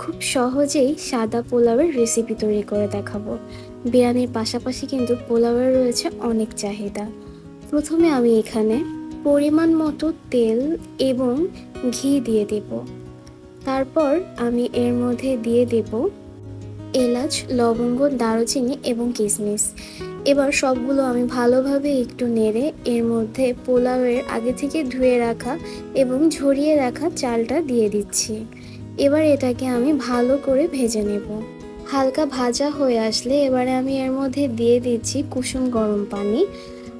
খুব সহজেই সাদা পোলাওয়ের রেসিপি তৈরি করে দেখাবো। বিরিয়ানির পাশাপাশি কিন্তু পোলাওয়ের রয়েছে অনেক চাহিদা। প্রথমে আমি এখানে পরিমাণ মতো তেল এবং ঘি দিয়ে দেব। তারপর আমি এর মধ্যে দিয়ে দেব এলাচ, লবঙ্গ, দারুচিনি এবং কিশমিশ এবার সবগুলো আমি ভালোভাবে একটু নেড়ে এর মধ্যে পোলাওয়ের আগে থেকে ধুয়ে রাখা এবং ঝরিয়ে রাখা চালটা দিয়ে দিচ্ছি। এবার এটাকে আমি ভালো করে ভেজে নেব। হালকা ভাজা হয়ে আসলে এবারে আমি এর মধ্যে দিয়ে দিচ্ছি কুসুম গরম পানি।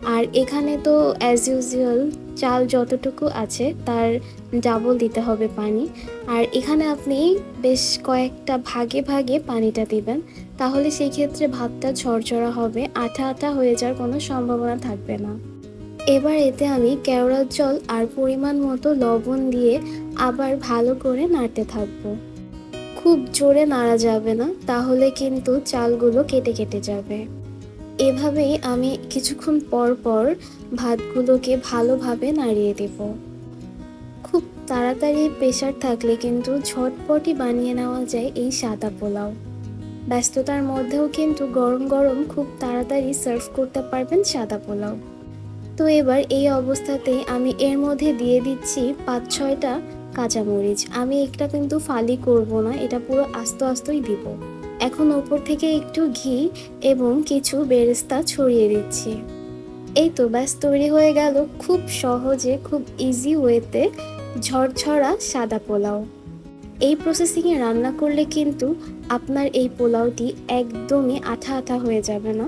আর এখানে তো অ্যাজ ইউজুয়াল চাল যতটুকু আছে তার ডাবল দিতে হবে পানি। আর এখানে আপনি বেশ কয়েকটা ভাগে ভাগে পানিটা দিবেন। তাহলে সেই ক্ষেত্রে ভাতটা ঝরঝরা হবে, আঠা আঠা হয়ে যাওয়ার কোনো সম্ভাবনা থাকবে না। এবার এতে আমি কেওড়ার জল আর পরিমাণ মতো লবণ দিয়ে আবার ভালো করে নাড়তে থাকব। খুব জোরে নাড়া যাবে না, তাহলে কিন্তু চালগুলো কেটে কেটে যাবে। এভাবেই আমি কিছুক্ষণ পর পর ভাতগুলোকে ভালোভাবে নাড়িয়ে দেব। খুব তাড়াতাড়ি প্রেশার থাকলে কিন্তু ঝটপটই বানিয়ে নেওয়া যায় এই সাদা পোলাও। ব্যস্ততার মধ্যেও কিন্তু গরম গরম খুব তাড়াতাড়ি সার্ভ করতে পারবেন সাদা পোলাও। তো এবার এই অবস্থাতেই আমি এর মধ্যে দিয়ে দিচ্ছি পাঁচ ছয়টা কাঁচামরিচ। আমি এটা কিন্তু ফালি করব না, এটা পুরো আস্ত আস্তই দিব। এখন ওপর থেকে একটু ঘি এবং কিছু বেরেস্তা ছড়িয়ে দিচ্ছি। এই তো ব্যাস, তৈরি হয়ে গেল খুব সহজে, খুব ইজি ওয়েতে ঝরঝরা সাদা পোলাও। এই প্রসেসিংয়ে রান্না করলে কিন্তু আপনার এই পোলাওটি একদমই আঠা আঠা হয়ে যাবে না,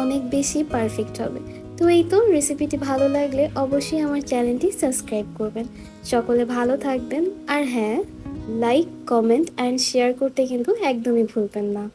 অনেক বেশি পারফেক্ট হবে। তো এই তো রেসিপিটি ভালো লাগলে অবশ্যই আমার চ্যানেলটি সাবস্ক্রাইব করবেন। সকলে ভালো থাকবেন। আর হ্যাঁ লাইক কমেন্ট অ্যান্ড শেয়ার করতে কিন্তু একদমই ভুলবেন না।